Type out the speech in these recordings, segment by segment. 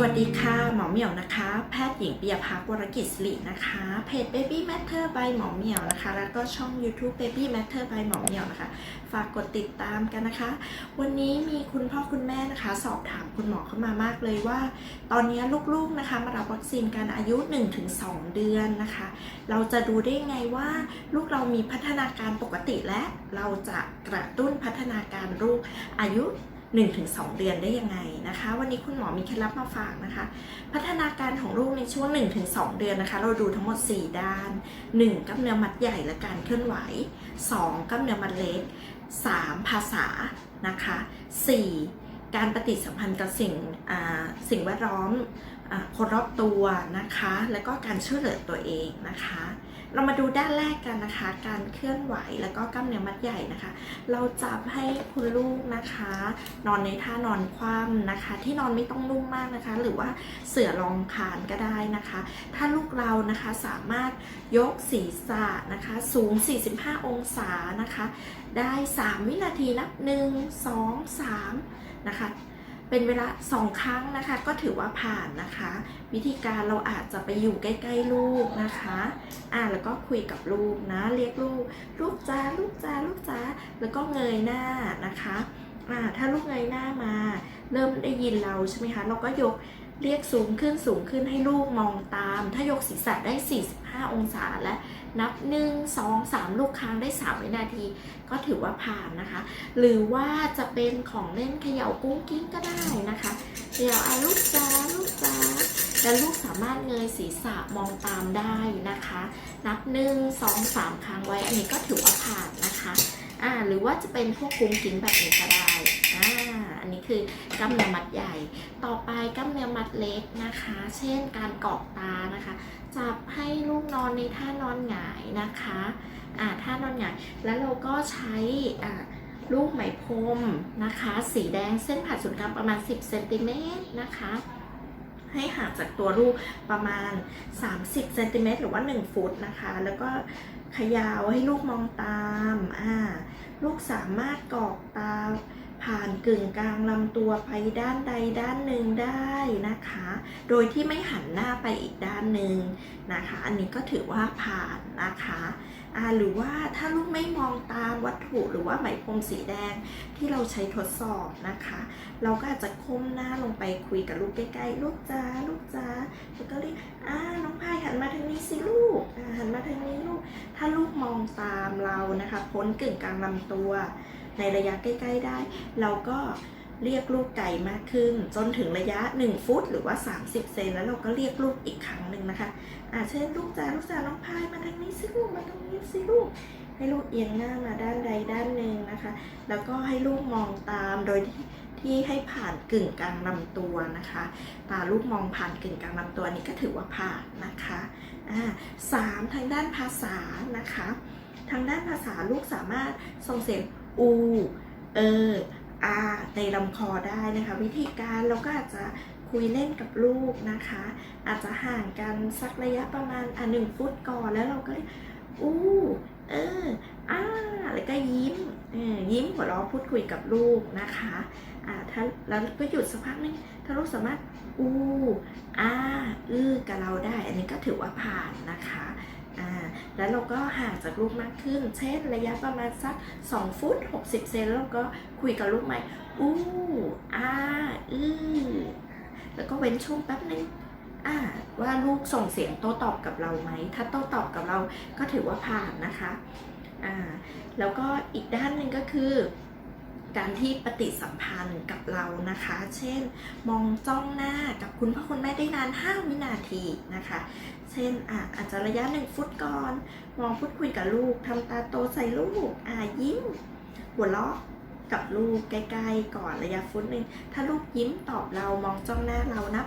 วัสดีค่ะ หมอเหมียวนะคะ แพทย์หญิงปิยภาวรกิจสิรินะคะ เพจ Baby Matter by หมอเหมียวนะคะ แล้วก็ช่อง YouTube Baby Matter by หมอเหมียวนะคะ ฝากกดติดตามกันนะคะ วันนี้มีคุณพ่อคุณแม่นะคะ สอบถามคุณหมอเข้ามามากเลยว่า ตอนนี้ลูกๆนะคะ มารับวัคซีนกันอายุ 1-2 เดือนนะคะ เราจะดูได้ไงว่าลูกเรามีพัฒนาการปกติและเราจะกระตุ้นพัฒนาการลูกอายุ 1-2 เดือนได้ยังไงนะคะ วันนี้คุณหมอมีเคล็ดลับมาฝากนะคะ พัฒนาการของลูกในช่วง 1-2 เดือนนะคะ เราดูทั้งหมด 4 ด้าน 1. กล้ามเนื้อมัดใหญ่และการเคลื่อนไหว 2. กล้ามเนื้อมัดเล็ก 3. ภาษานะคะ 4. การปฏิสัมพันธ์กับสิ่งสิ่งแวดล้อม คนรอบตัวนะคะ แล้วก็การช่วยเหลือตัวเองนะคะ เรามาดูด้านแรกกันนะคะ การเคลื่อนไหวแล้วก็กล้ามเนื้อมัดใหญ่นะคะ เราจับให้คุณลูกนะคะ นอนในท่านอนคว่ำนะคะ ที่นอนไม่ต้องนุ่มมากนะคะ หรือว่าเสื่อรองคานก็ได้นะคะ ถ้าลูกเรานะคะสามารถยกศีรษะนะคะ สูง 45 องศานะคะ ได้ 3 วินาทีนับ 1 2 3 นะคะ เป็นเวลา2ครั้งนะคะ ก็ถือว่าผ่านนะคะ วิธีการเราอาจจะไปอยู่ใกล้ๆลูกนะคะอ่าแล้วก็คุยกับลูกนะ เรียกลูก ลูกจ้าลูกจ้าลูกจ้าแล้วก็เงยหน้านะคะอ่าถ้าลูกเงยหน้ามา เริ่มได้ยินเราใช่ไหมคะ เราก็ยกเรียกสูงขึ้นสูงขึ้นให้ลูกมองตาม ถ้ายกศีรษะได้ 5 องศาและนับ 1 2 3 ลูกค้างได้ 3 วินาที ก็ถือว่าผ่านนะคะ หรือว่าจะเป็นของเล่นเขย่ากุ้งกิ้งก็ได้นะคะเขย่าอาลูกจ้าลูกจ้าแล้วลูกสามารถเงยศีรษะมองตามได้นะคะ นับ 1 2 3 ครั้งไว้ อันนี้ก็ถือว่าผ่านนะคะอ่าหรือว่าจะเป็นพวกกุ้งกิ้งแบบนี้ก็ได้อ่า คือกล้ามเนื้อมัดใหญ่ ต่อไปกล้ามเนื้อมัดเล็กนะคะ เช่นการกรอกตานะคะ จับให้ลูกนอนในท่านอนหงายนะคะอ่าท่านอนหงายแล้วเราก็ใช้อ่าลูกไหมพรมนะคะ สีแดงเส้นผ่าศูนย์กลางประมาณ 10เซนติเมตรนะคะให้ห่างจากตัวลูกประมาณ 30เซนติเมตรหรือว่า 1 ฟุตนะคะ แล้วก็ขยาวให้ลูกมองตามอ่าลูกสามารถกรอกตา ผ่านกึ่งกลางลำตัวไปด้านใดด้านหนึ่งได้นะคะ โดยที่ไม่หันหน้าไปอีกด้านหนึ่งนะคะ อันนี้ก็ถือว่าผ่านนะคะ หรือว่าถ้าลูกไม่มองตามวัตถุหรือว่าไหมพรมสีแดงที่เราใช้ทดสอบนะคะ เราก็อาจจะก้มหน้าลงไปคุยกับลูกใกล้ๆ ลูกจ้าลูกจ้าแล้วก็เรียกอ่าน้องพายหันมาทางนี้สิลูกหันมาทางนี้ลูก ถ้าลูกมองตามเรานะคะ พ้นกึ่งกลางลำตัว ในระยะใกล้ ๆได้ เราก็ เรียกลูกไก่มากขึ้น จนถึงระยะ 1 ฟุตหรือว่า 30 เซนแล้วเราก็เรียกลูกอีกครั้งหนึ่งนะคะอ่าเช่นลูกจ๋าลูกจ๋าน้องพายมาทางนี้สิลูกมาตรงนี้สิลูกให้ลูกเอียงหน้ามาด้านใดด้านหนึ่งนะคะ แล้วก็ให้ลูกมองตามโดยที่ที่ให้ผ่านกึ่งกลางลำตัวนะคะ ตาลูกมองผ่านกึ่งกลางลำตัวนี่ก็ถือว่าผ่านนะคะอ่าสามทางด้านภาษานะคะ ทางด้านภาษาลูกสามารถส่งเสียงอู เออ อาในลำคอได้นะคะ วิธีการเราก็อาจจะคุยเล่นกับลูกนะคะ อาจจะห่างกันสักระยะประมาณอะหนึ่งฟุตก่อนแล้วเราก็อู้เอออาแล้วก็ยิ้มยิ้มหัวเราะพูดคุยกับลูกนะคะอ่าถ้าแล้วก็หยุดสักพักนึงถ้าลูกสามารถอู้อาอือกับเราได้ อันนี้ก็ถือว่าผ่านนะคะ อ่าแล้วเราก็ห่างจากลูกมากขึ้น เช่นระยะประมาณสัก 2 ฟุต 60 เซนแล้วเราก็คุยกับลูกใหม่ อู้อาอือแล้วก็เว้นช่วงแป๊บนึงอ่าว่าลูกส่งเสียงโต้ตอบกับเราไหม ถ้าโต้ตอบกับเราก็ถือว่าผ่านนะคะอ่าแล้วก็อีกด้านหนึ่งก็คือ การที่ปฏิสัมพันธ์กับเรานะคะ เช่น มองจ้องหน้ากับคุณพ่อคุณแม่ได้นาน 5 วินาทีนะคะ เช่นอะอาจจะระยะหนึ่งฟุตก่อน มองพูดคุยกับลูกทำตาโตใส่ลูกอ่ายิ้มหัวเราะ กับลูกใกล้ๆ ก่อนระยะฟุตหนึ่ง ถ้าลูกยิ้มตอบเรามองจ้องหน้าเรานับ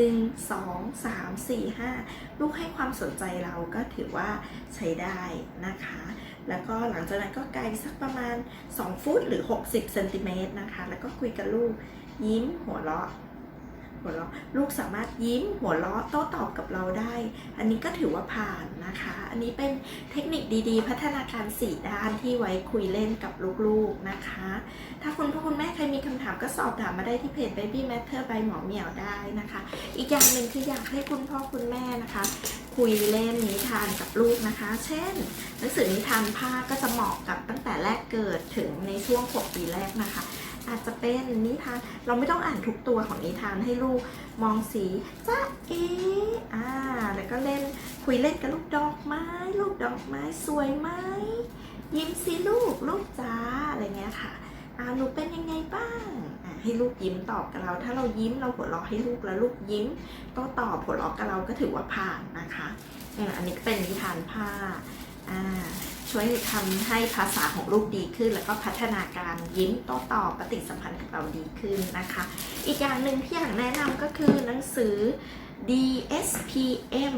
1 2 3 4 5 ลูกให้ความสนใจเราก็ถือว่าใช้ได้นะคะ แล้วก็หลังจากนั้นก็ไกลสักประมาณ 2 ฟุตหรือ 60เซนติเมตรนะคะ แล้วก็คุยกับลูกยิ้มหัวเราะ หัวเราะลูกสามารถยิ้มหัวเราะโต้ตอบกับเราได้ อันนี้ก็ถือว่าผ่านนะคะ อันนี้เป็นเทคนิคดีๆ พัฒนาการ4ด้านที่ไว้คุยเล่นกับลูกๆนะคะ ถ้าคุณพ่อคุณแม่ใครมีคำถามก็สอบถามมาได้ที่เพจ Baby Matter by หมอเหมียวได้นะคะ อีกอย่างหนึ่งคืออยากให้คุณพ่อคุณแม่นะคะ คุยเล่นนิทานกับลูกนะคะ เช่นหนังสือนิทานภาคก็จะเหมาะกับตั้งแต่แรกเกิดถึงในช่วง 6 ปีแรกนะคะ อาจจะเป็นนิทาน เราไม่ต้องอ่านทุกตัวของนิทานให้ลูกมองสีจ้าเออ่าแล้วก็เล่นคุยเล่นกับลูกดอกไม้ ลูกดอกไม้สวยไหมยิ้มสิลูกลูกจ้าอะไรเงี้ยค่ะอ่าหนูเป็นยังไงบ้างอ่าให้ลูกยิ้มตอบกับเรา ถ้าเรายิ้มเราหัวเราะให้ลูกแล้วลูกยิ้มโต้ตอบหัวเราะกับเราก็ถือว่าผ่านนะคะอันนี้เป็นนิทานผ้าอ่า ช่วยทำให้ภาษาของลูกดีขึ้น แล้วก็พัฒนาการยิ้มโต้ตอบปฏิสัมพันธ์กับเราดีขึ้นนะคะ อีกอย่างหนึ่งที่อยากแนะนำก็คือหนังสือ DSPM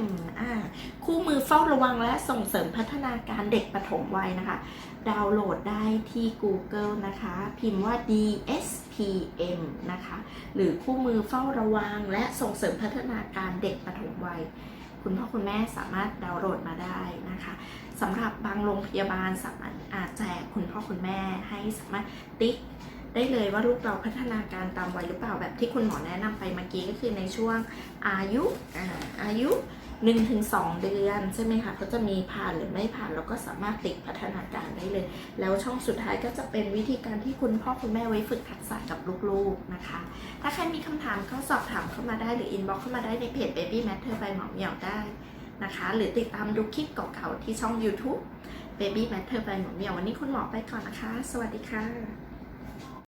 คู่มือเฝ้าระวังและส่งเสริมพัฒนาการเด็กปฐมวัยนะคะ ดาวน์โหลดได้ที่ Google นะคะ พิมพ์ว่า DSPM นะคะ หรือคู่มือเฝ้าระวังและส่งเสริมพัฒนาการเด็กปฐมวัย คุณพ่อคุณแม่สามารถดาวน์โหลดมาได้นะคะสำหรับบางโรงพยาบาลสามารถอาจแจกคุณพ่อคุณแม่ให้สามารถติ๊กได้เลยว่าลูกเราพัฒนาการตามวัยหรือเปล่าแบบที่คุณหมอแนะนำไปเมื่อกี้ก็คือในช่วงอายุอาอายุ 1-2 เดือนใช่ไหมคะก็จะมีผ่านหรือไม่ผ่านเราก็สามารถติ๊กพัฒนาการได้เลย แล้วช่องสุดท้ายก็จะเป็นวิธีการที่คุณพ่อคุณแม่ไว้ฝึกทักษะกับลูกๆนะคะ ถ้าใครมีคำถามก็สอบถามเข้ามาได้หรืออินบ็อกเข้ามาได้ในเพจ Baby Matter by หมอเหมียวได้นะคะ หรือติดตามดูคลิปเก่าๆที่ช่อง YouTube Baby Matter by หมอเหมียววันนี้คุณหมอไปก่อนนะคะ สวัสดีค่ะ